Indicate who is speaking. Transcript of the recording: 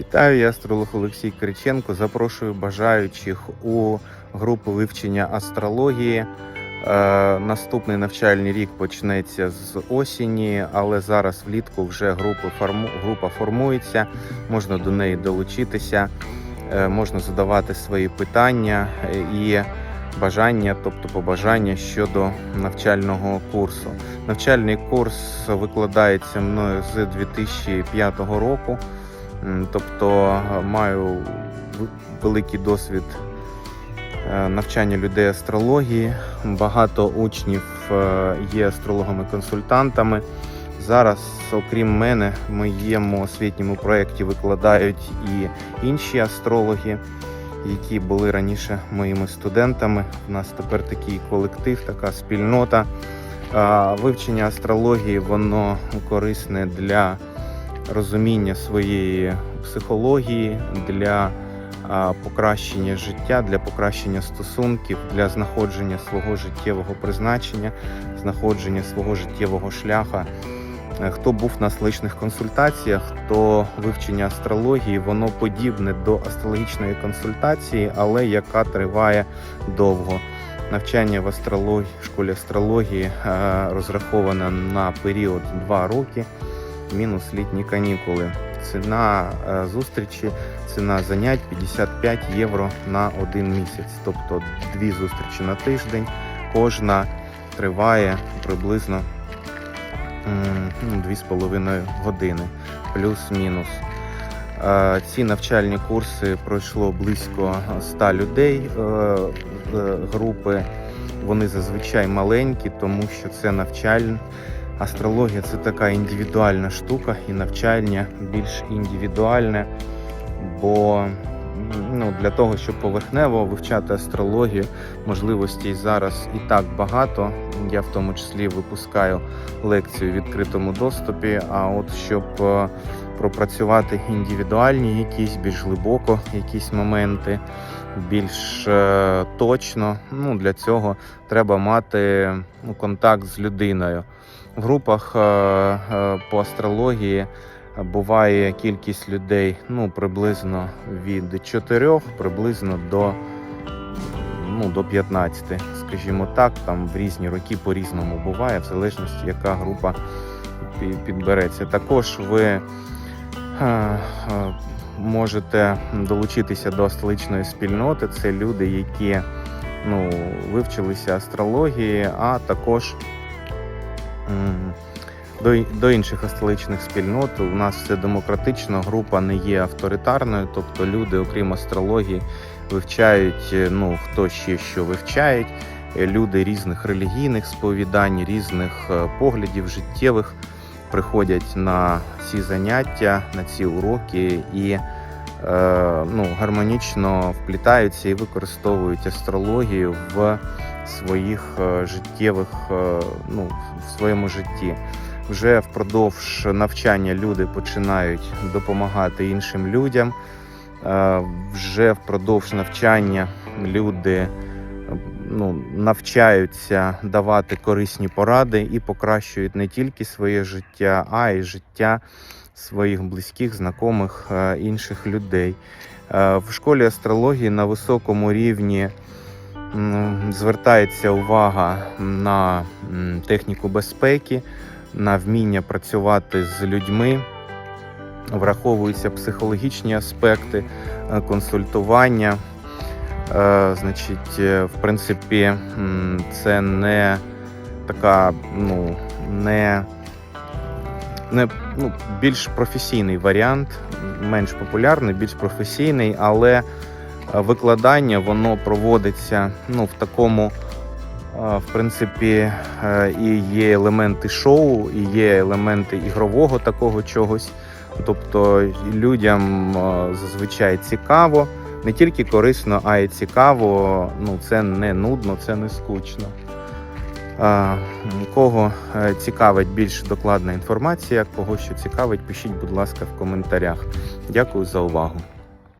Speaker 1: Вітаю, я астролог Олексій Кириченко. Запрошую бажаючих у групу вивчення астрології. Е, наступний навчальний рік почнеться з осені, але зараз влітку вже групи форму, група формується, можна до неї долучитися, е, можна задавати свої питання і бажання, тобто побажання щодо навчального курсу. Навчальний курс викладається мною з 2005 року. Тобто е, маю великий досвід е, навчання людей астрології. Багато учнів е, є астрологами-консультантами. Зараз, окрім мене, в моєму освітньому проєкті викладають і інші астрологи, які були раніше моїми студентами. У нас тепер такий колектив, така спільнота. Вивчення астрології воно корисне для розуміння своєї психології, для покращення життя, для покращення стосунків, для знаходження свого життєвого призначення, знаходження свого життєвого шляха. Е, Хто був на столичних консультаціях, то вивчення астрології воно подібне до астрологічної консультації, але яка триває довго. Навчання в астрології, школі астрології е, розраховане на період 2 роки мінус літні канікули. Ціна е, зустрічі, ціна занять 55 євро на один місяць. Тобто дві зустрічі на тиждень. Кожна триває приблизно ну, 2,5 години, плюс-мінус. Е, Ці навчальні курси пройшло близько 100 людей. е, е, Групи вони зазвичай маленькі, тому що це навчальні. Астрологія це така індивідуальна штука, і навчання більш індивідуальне, бо ну, для того, щоб поверхнево вивчати астрологію, можливостей зараз і так багато. Я в тому числі випускаю лекцію в відкритому доступі. А от щоб е, пропрацювати індивідуальні, якісь більш глибоко, якісь моменти, більш е, точно, ну для цього треба мати ну, контакт з людиною. В групах е, е, по астрології буває кількість людей ну, приблизно від 4 приблизно до, ну, до 15, скажімо так, там в різні роки по-різному буває, в залежності, яка група підбереться. Також ви можете долучитися до столичної спільноти. Це люди, які ну, вивчилися астрології, а також до, до інших астрологічних спільнот. У нас все демократично, група не є авторитарною, тобто люди, окрім астрології, вивчають е, ну, хто ще що вивчають. Люди різних релігійних сповідань, різних е, поглядів життєвих приходять на ці заняття, на ці уроки і е, ну, гармонічно вплітаються і використовують астрологію в своїх е, життєвих, е, ну, в своєму житті. Вже впродовж навчання люди починають допомагати іншим людям. Вже впродовж навчання люди ну, навчаються давати корисні поради і покращують не тільки своє життя, а й життя своїх близьких, знайомих е, інших людей. Е, В школі астрології на високому рівні звертається увага на техніку безпеки, на вміння працювати з людьми. Враховуються психологічні аспекти, е, консультування. Е, Значить, е, в принципі, це не така, ну, не, не ну, більш професійний варіант, менш популярний, більш професійний, але е, викладання воно проводиться ну, в такому, в принципі, і є елементи шоу, і є елементи ігрового такого чогось. Тобто людям зазвичай цікаво, не тільки корисно, а й цікаво. Ну, це не нудно, це не скучно. Кого е, цікавить більш докладна інформація, кого що цікавить, пишіть, будь ласка, в коментарях. Дякую за увагу.